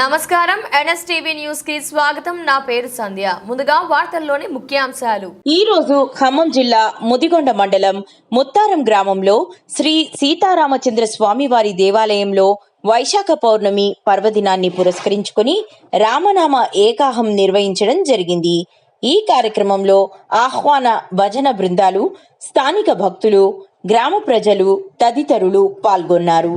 నమస్కారం. ఎన్ఎస్టీవీ న్యూస్కి స్వాగతం. నా పేరు సంధ్య. ముందుగా వార్తల్లోని ముఖ్యాంశాలు. ఈ రోజు ఖమ్మం జిల్లా ముదిగొండ మండలం ముత్తారం గ్రామంలో శ్రీ సీతారామచంద్ర స్వామివారి దేవాలయంలో వైశాఖ పౌర్ణమి పర్వదినాన్ని పురస్కరించుకుని రామనామ ఏకాహం నిర్వహించడం జరిగింది. ఈ కార్యక్రమంలో ఆహ్వాన భజన బృందాలు స్థానిక భక్తులు గ్రామ ప్రజలు తదితరులు పాల్గొన్నారు.